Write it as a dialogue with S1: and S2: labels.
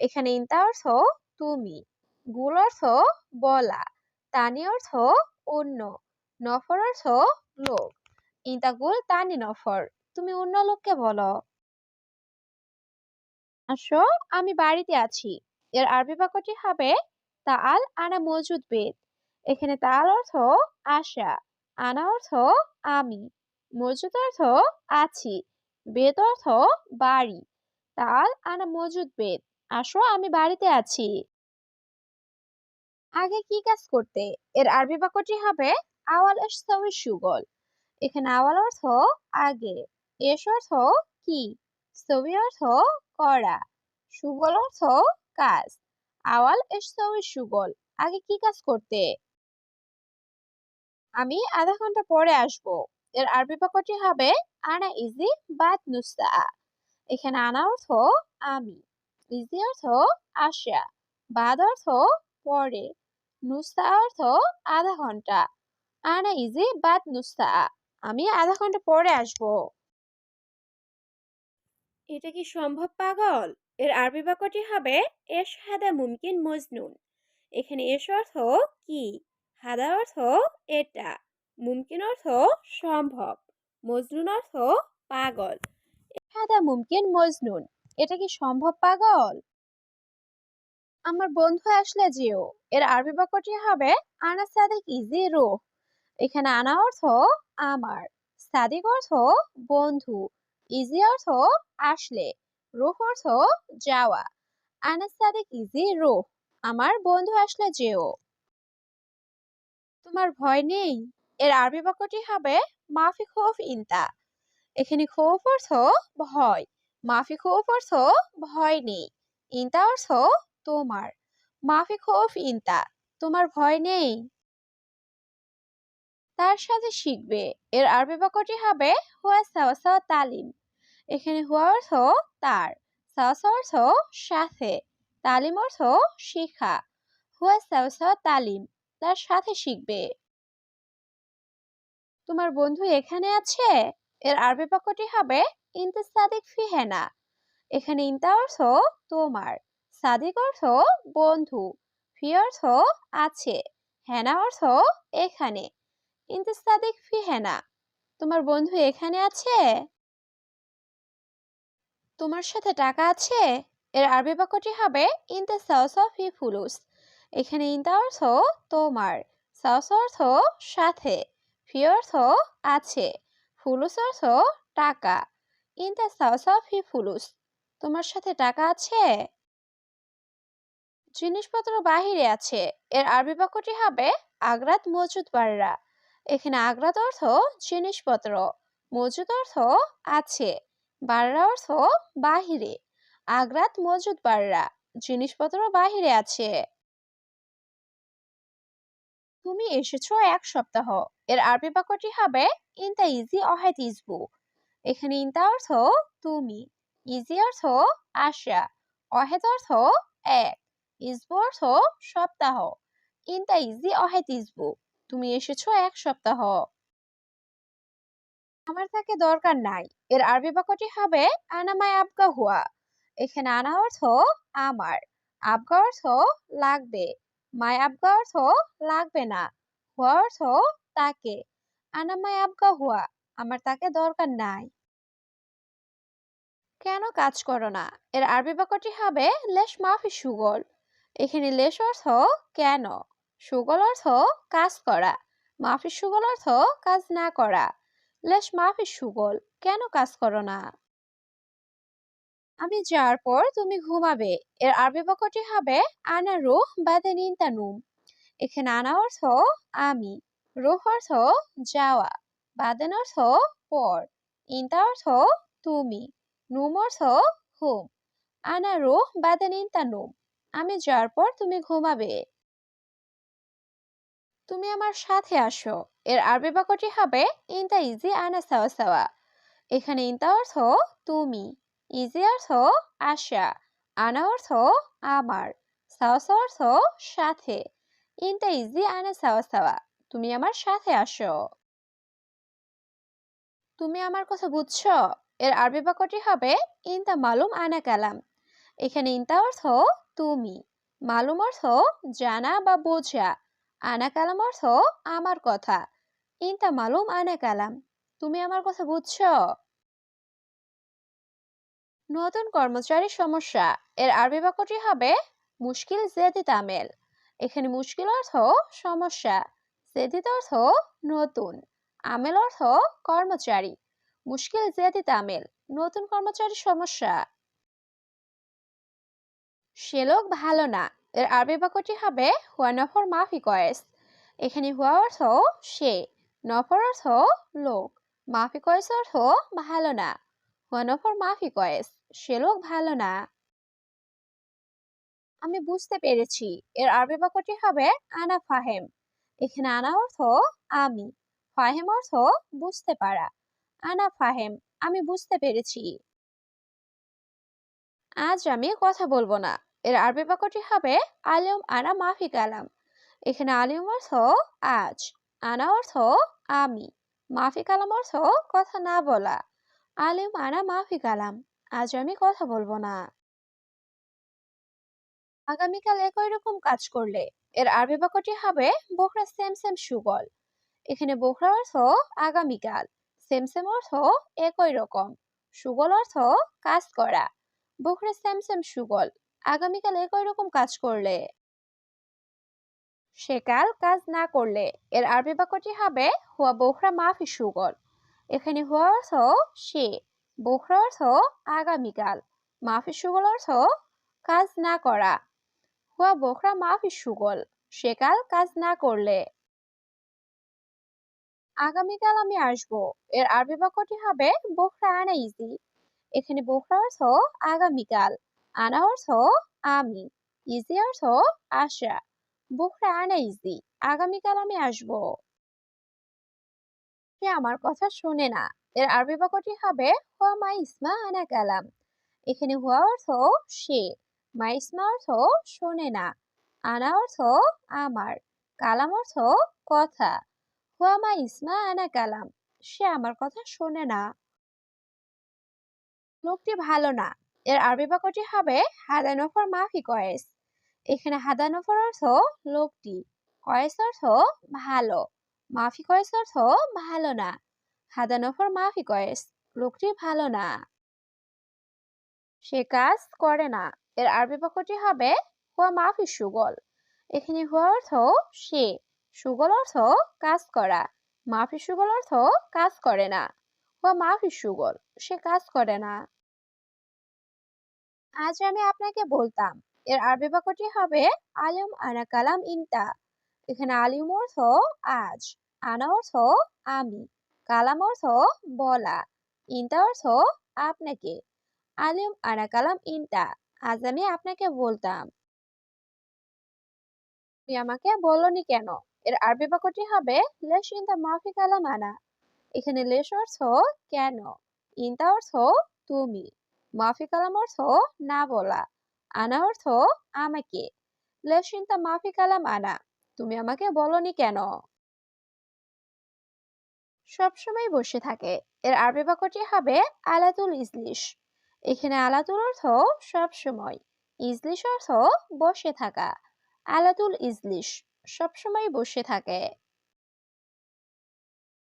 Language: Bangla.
S1: এখানে ইন্তা অর্থ তুমি। গুল অর্থ বলা। তানি অর্থ অন্য। নফর অর্থ লোক। ইন্তাগুল তানি নফর। তুমি অন্য লোককে বলো। আসো, আমি বাড়িতে আছি। এর আরবি বাক্যটি হবে, তাআল আনা মজুদ বেদ। এখানে তাআল অর্থ আশা, আনা অর্থ আমি। মজুদ অর্থ আছি, বেদ অর্থ বাড়ি। তাল আনা মজুদ বেদ। আসো, আমি বাড়িতে আছি। আগে কি কাজ করতে? এর আরবি বাক্যটি হবে, আওয়াল এসতাওই সুগল। এখানে আওয়াল অর্থ আগে, এস অর্থ কি? সবি অর্থ করা, সুগল অর্থ কাজ। আওয়াল এসতাওই সুগল। আগে কি কাজ করতে? আমি আধা ঘণ্টা পরে আসব। এর আরবি বাক্যটি হবে, আনা ইজি বাদ নুস্তা এখানে আনা অর্থ, আমি। ইজি অর্থ আসা বাদ অর্থ পরে নুস্তা অর্থ আধা ঘণ্টা। আনা ইজি বাদ নুস্তা। আমি আধা ঘণ্টা পরে আসব। এটা কি সম্ভব পাগল? এর আরবি বাক্যটি হবে এস হাদা মুমকিন মজনুন। এখানে এস অর্থ কি? হাদা অর্থ এটা। মুমকিন অর্থ সম্ভব। মজনুন অর্থ পাগল। হাদা মুমকিন মজনুন। এটা কি সম্ভব, পাগল? আমার বন্ধু আসলে যেও এর আরবি বাক্যটি হবে, আনা সাদিক ইজি রো এখানে আনা অর্থ আমার। সাদিক অর্থ বন্ধু। ইজি অর্থ আসলে। রুহ অর্থ যাওয়া। আনা সাদিক ইজি রো আমার বন্ধু আসলে যেও তোমার ভয় নেই? এর আরবি বাক্যটি হবে, মাফি খোফ ইনতা। এখানে খোফ অর্থ ভয়। মাফি খোফ অর্থ ভয় নেই। ইনতা অর্থ তোমার। মাফি খোফ ইনতা, তোমার ভয় নেই। তার সাথে শিখবে। এর আরবি বাক্যটি হবে হুয়া সাওয়াসা তালিম। এখানে হুয়া অর্থ তার সাওয়াসা অর্থ সাথে, তালিম অর্থ শিখা। হুয়া সাওয়াসা তালিম, তার সাথে শিখবে। তোমার বন্ধু এখানে আছে? এর আরবি বাক্যটি হবে ইনতা সাদিক ফি হেনা এখানে ইনতা অর্থ তোমার। সাদিক অর্থ বন্ধু। ফি অর্থ আছে। হেনা অর্থ এখানে। ইনতা সাদিক ফি হেনা তোমার বন্ধু এখানে আছে? তোমার সাথে টাকা আছে? এর আরবি বাক্যটি হবে ইনতা অফ ফি ফুলুস এখানে ইনতা অর্থ তোমার। সাউস অর্থ সাথে। ফি অর্থ আছে। ফুলুস অর্থ টাকা। ইনতা সাওসা ফি ফুলুস তোমার সাথে টাকা আছে? জিনিসপত্র বাহিরে আছে। এর আরবি বাক্যটি হবে আগ্রাত মজুদ বাররা এখানে আগ্রাত অর্থ জিনিসপত্র মজুদ অর্থ আছে, বাররা অর্থ বাহিরে। আগ্রাত মজুদ বাররা জিনিসপত্র বাহিরে আছে। তুমি এসেছ এক সপ্তাহ। এর আরবি বাক্যটি হবে ইনতা ইজি অহেদ ইজবু এখানে ইনতা অর্থ তুমি, ইজি অর্থ আশা অহেদ অর্থ এক, ইজবু অর্থ সপ্তাহ, ইনতা ইজি অহেদ ইজবু, তুমি এসেছ এক সপ্তাহ। আমার তাকে দরকার নাই, এর আরবি বাক্যটি হবে আনামায় আবগা হুয়া, এখানে আনা অর্থ আমার, আবগা অর্থ লাগবে, মায় আবগা অর্থ লাগবে না, হুয়া অর্থ তাকে, আনামায় আবগা হুয়া আমার তাকে দরকার নাই। কেন কাজ করো না? এর আরবি বাক্যটি হবে লেশ মাফি সুগল। এখানে লেশ অর্থ কেন? সুগল অর্থ কাজ করা। মাফি সুগল অর্থ কাজ না করা। লেশ মাফি সুগল, কেন কাজ করো না? আমি যাওয়ার পর তুমি ঘুমাবে। এর আরবি বাক্যটি হবে আনা রুহ বাদে নিন্তা নুম। এখানে আনা অর্থ আমি, রুহ অর্থ যাওয়া। বাদেন অর্থ পর, ইন্তা অর্থ তুমি, নুম অর্থ হুম। আনা রুহ বাদে নিন্তা নুম। আমি যাওয়ার পর তুমি ঘুমাবে। তুমি আমার সাথে আসো। এর আরবি বাক্যটি হবে, ইনতা ইজি আনা সাওয়া সাওয়া। এখানে ইনতা অর্থ তুমি, ইজি অর্থ আশা, আনা অর্থ আমার সাওয়া অর্থ সাথে। ইনতা ইজি আনা সাওয়া সাওয়া। তুমি আমার সাথে আসো। তুমি আমার কথা বুঝছ? এর আরবি বাক্যটি হবে, ইনতা মালুম আনা কালাম। এখানে ইনতা অর্থ, তুমি। মালুম অর্থ, জানা বা বোঝা। আনা কালাম অর্থ, আমার কথা। ইনতা মালুম আনা কালাম। তুমি আমার কথা বুঝছ? নতুন কর্মচারীর সমস্যা। এর আরবি বাক্যটি হবে, মুশকিল জেদি তামেল এখানে মুশকিল অর্থ, সমস্যা। জেদিত অর্থ, নতুন। আমেল অর্থ কর্মচারী। মুশকিল জেদি তামেল নতুন কর্মচারীর সমস্যা। সে লোক ভালো না, এর আরবি বাক্যটি হবে হুয়া নফর মাফি কয়েস। এখানে হুয়া অর্থ সে, নফর অর্থ লোক, মাফি কয়েস অর্থ ভালো না। হুয়া নফর মাফি কয়েস, সে লোক ভালো না। আমি বুঝতে পেরেছি, এর আরবি বাক্যটি হবে আনা ফাহেম। এখানে আনা অর্থ আমি। ফাহেম অর্থ বুঝতে পারা। আনা ফাহেম, আমি বুঝতে পেরেছি। আজ আমি কথা বলব না। এর আরবি বাক্যটি হবে আলিম আনা মাফি কালাম। এখানে আলিম অর্থ আজ, আনা অর্থ আমি। মাফি কালাম অর্থ কথা না বলা। আলিম আনা মাফি কালাম, আজ আমি কথা বলব না। আগামীকাল একই রকম কাজ করলে। এর আরবি বাক্যটি হবে, বোখরা সেম সেম সুগল। এখানে বোখরা অর্থ আগামীকাল, সেম সেম অর্থ একই রকম, সুগল অর্থ কাজ করা। বোখরা সেম সেম সুগল, আগামীকাল একই রকম কাজ করলে। সে কাল কাজ না করলে, এর আরবি বাক্যটি হবে হুয়া বোখরা মাফি সুগল। এখানে হুয়া অর্থ সে, বোখরা অর্থ আগামীকাল, মাফি সুগল অর্থ কাজ না করা। হুয়া বোখরা মাফি সুগল সে কাল কাজ না করলে। আগামীকাল আমি আসব। এর আরবি বাক্যটি হবে বোখরা আনা ইজি এখানে বোখরা অর্থ আগামীকাল, আনা অর্থ আমি, ইজি অর্থ আশা বোখরা আনা ইজি আগামীকাল আমি আসব। সে আমার কথা শোনে না? এর আরবি বাক্যটি হবে হুয়া মা ইসমা আনা কালাম। এখানে হুয়া অর্থ সে, মা ইসমা অর্থ শোনে না। আনা অর্থ আমার, কালাম অর্থ কথা। হুয়া মা ইসমা আনা কালাম সে আমার কথা শোনে না। লোকটি ভালো না। এর আরবি বাক্যটি হবে হাদানফর মাফি কয়েস। এখানে হাদানফর অর্থ লোকটি। কয়েস অর্থ ভালো। মাফি কয়েস অর্থ ভালো না। হাদানফর মাফি কয়েস। লোকটি ভালো না। সে কাজ করে না। এর আরবি বাক্যটি হবে হুয়া মাফি সুগল। এখানে হুয়া অর্থ সে। সুগল অর্থ কাজ করা। মাফি সুগল অর্থ কাজ করে না। হুয়া মাফি সুগল, সে কাজ করে না। আজ আমি আপনাকে বলতাম, এর আরবি বাক্যটি হবে আলিম আনা কালাম ইনতা। এখানে আলিম অর্থ আজ, আনা অর্থ আমি, কালাম অর্থ বলা, ইনতা অর্থ আপনাকে। আলিম আনা কালাম ইনতা, আজ আমি আপনাকে বলতাম। তুমি আমাকে বলনি কেন? এর আরবি বাক্যটি হবে, লেশ ইনতা মাফি কালাম আনা এখানে লেশ অর্থ, কেন? ইনতা অর্থ, তুমি। মাফি কালাম অর্থ, না বলা। আনা অর্থ, আমাকে। লেশ ইনতা মাফি কালাম আনা তুমি আমাকে বলনি কেন? সবসময় বসে থাকে। এর আরবি বাক্যটি হবে, আলাতুল ইজলিশ। এখানে আলাতুল অর্থ, সবসময়। ইজলিশ অর্থ, বসে থাকা। আলাতুল ইজলিশ। সবসময় বসে থাকে।